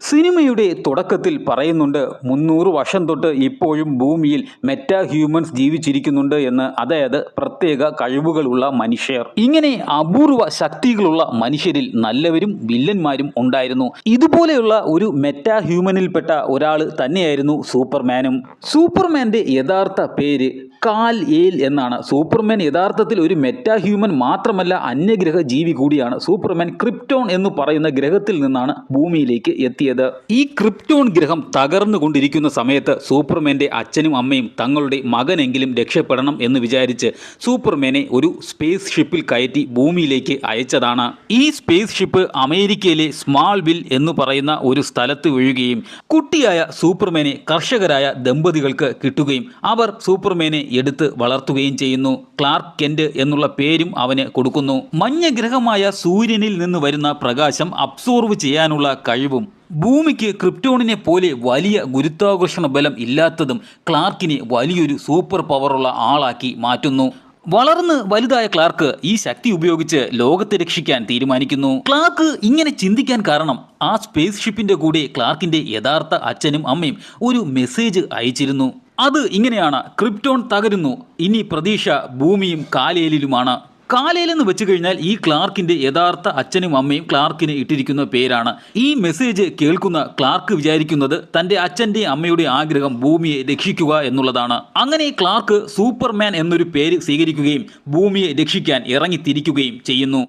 സിനിമയുടെ തുടക്കത്തിൽ പറയുന്നുണ്ട് മുന്നൂറ് വർഷം തൊട്ട് ഇപ്പോഴും ഭൂമിയിൽ മെറ്റാ ഹ്യൂമൻസ് ജീവിച്ചിരിക്കുന്നുണ്ട് എന്ന്. അതായത് പ്രത്യേക കഴിവുകളുള്ള മനുഷ്യർ. ഇങ്ങനെ അപൂർവ ശക്തികളുള്ള മനുഷ്യരിൽ നല്ലവരും വില്ലന്മാരും ഉണ്ടായിരുന്നു. ഇതുപോലെയുള്ള ഒരു മെറ്റാ ഹ്യൂമനിൽപ്പെട്ട ഒരാൾ തന്നെയായിരുന്നു സൂപ്പർമാനും. സൂപ്പർമാന്റെ യഥാർത്ഥ പേര് കാൽ ഏൽ എന്നാണ്. സൂപ്പർമാൻ യഥാർത്ഥത്തിൽ ഒരു മെറ്റാ ഹ്യൂമൻ മാത്രമല്ല അന്യഗ്രഹ ജീവി കൂടിയാണ്. സൂപ്പർമാൻ ക്രിപ്റ്റോൺ എന്ന് പറയുന്ന ഗ്രഹത്തിൽ നിന്നാണ് ഭൂമിയിലേക്ക് എത്തിയത്. ഈ ക്രിപ്റ്റോൺ ഗ്രഹം തകർന്നുകൊണ്ടിരിക്കുന്ന സമയത്ത് സൂപ്പർമാന്റെ അച്ഛനും അമ്മയും തങ്ങളുടെ മകനെങ്കിലും രക്ഷപ്പെടണം എന്ന് വിചാരിച്ച് സൂപ്പർമാനെ ഒരു സ്പേസ് ഷിപ്പിൽ കയറ്റി ഭൂമിയിലേക്ക് അയച്ചതാണ്. ഈ സ്പേസ് ഷിപ്പ് അമേരിക്കയിലെ സ്മാൾ വിൽ എന്ന് പറയുന്ന ഒരു സ്ഥലത്ത് വീഴുകയും കുട്ടിയായ സൂപ്പർമാനെ കർഷകരായ ദമ്പതികൾക്ക് കിട്ടുകയും അവർ സൂപ്പർമാനെ എടുത്ത് വളർത്തുകയും ചെയ്യുന്നു. ക്ലാർക്ക് കെന്റ് എന്നുള്ള പേരും അവന് കൊടുക്കുന്നു. മഞ്ഞ ഗ്രഹമായ സൂര്യനിൽ നിന്ന് വരുന്ന പ്രകാശം അബ്സോർവ് ചെയ്യാനുള്ള കഴിവും. ഭൂമിക്ക് ക്രിപ്റ്റോണിനെ പോലെ വലിയ ഗുരുത്വാകർഷണ ബലം ഇല്ലാത്തതും ക്ലാർക്കിനെ വലിയൊരു സൂപ്പർ പവറുള്ള ആളാക്കി മാറ്റുന്നു. വളർന്ന് വലുതായ ക്ലാർക്ക് ഈ ശക്തി ഉപയോഗിച്ച് ലോകത്തെ രക്ഷിക്കാൻ തീരുമാനിക്കുന്നു. ക്ലാർക്ക് ഇങ്ങനെ ചിന്തിക്കാൻ കാരണം ആ സ്പേസ് ഷിപ്പിന്റെ കൂടെ ക്ലാർക്കിന്റെ യഥാർത്ഥ അച്ഛനും അമ്മയും ഒരു മെസ്സേജ് അയച്ചിരുന്നു. അത് ഇങ്ങനെയാണ്. ക്രിപ്റ്റോൺ തകരുന്നു. ഇനി പ്രതീക്ഷ ഭൂമിയും കാലേലിലുമാണ് കാലേലെന്ന് വെച്ചു കഴിഞ്ഞാൽ ഈ ക്ലാർക്കിന്റെ യഥാർത്ഥ അച്ഛനും അമ്മയും ക്ലാർക്കിന് ഇട്ടിരിക്കുന്ന പേരാണ്. ഈ മെസ്സേജ് കേൾക്കുന്ന ക്ലാർക്ക് വിചാരിക്കുന്നത് തന്റെ അച്ഛന്റെ അമ്മയുടെ ആഗ്രഹം ഭൂമിയെ രക്ഷിക്കുക എന്നുള്ളതാണ്. അങ്ങനെ ക്ലാർക്ക് സൂപ്പർമാൻ എന്നൊരു പേര് സ്വീകരിക്കുകയും ഭൂമിയെ രക്ഷിക്കാൻ ഇറങ്ങിത്തിരിക്കുകയും ചെയ്യുന്നു.